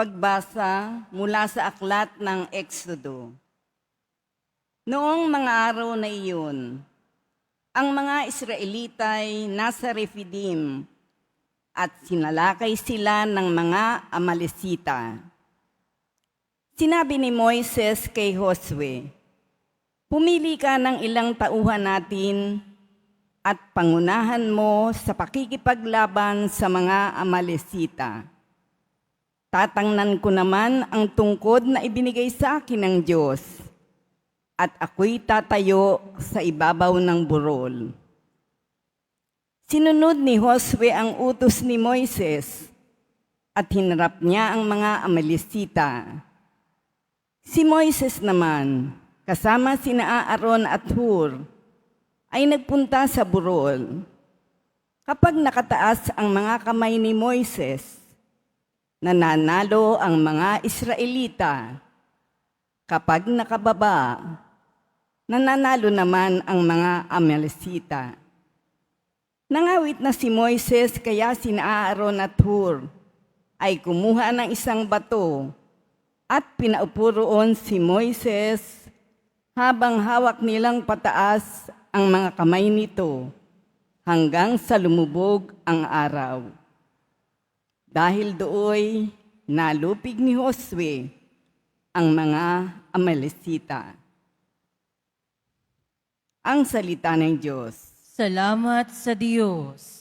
Pagbasa mula sa aklat ng Exodo. Noong mga araw na iyon, ang mga Israelitay nasa Refidim at sinalakay sila ng mga Amalesita. Sinabi ni Moises kay Josue, Pumili ka ng ilang tauhan natin at pangunahan mo sa pakikipaglaban sa mga Amalesita. Tatangnan ko naman ang tungkod na ibinigay sa akin ng Diyos at ako'y tatayo sa ibabaw ng burol. Sinunod ni Josue ang utos ni Moises at hinarap niya ang mga Amalesita. Si Moises naman, kasama sina Aaron at Hur, ay nagpunta sa burol. Kapag nakataas ang mga kamay ni Moises, nananalo ang mga Israelita. Kapag nakababa, nananalo naman ang mga Amalesita. Nangawit na si Moises kaya sina Aaron at Hur ay kumuha ng isang bato at pinaupo roon si Moises habang hawak nilang pataas ang mga kamay nito hanggang sa lumubog ang araw. Dahil dooy nalupig ni Josue ang mga Amalesita. Ang salita ng Diyos. Salamat sa Diyos.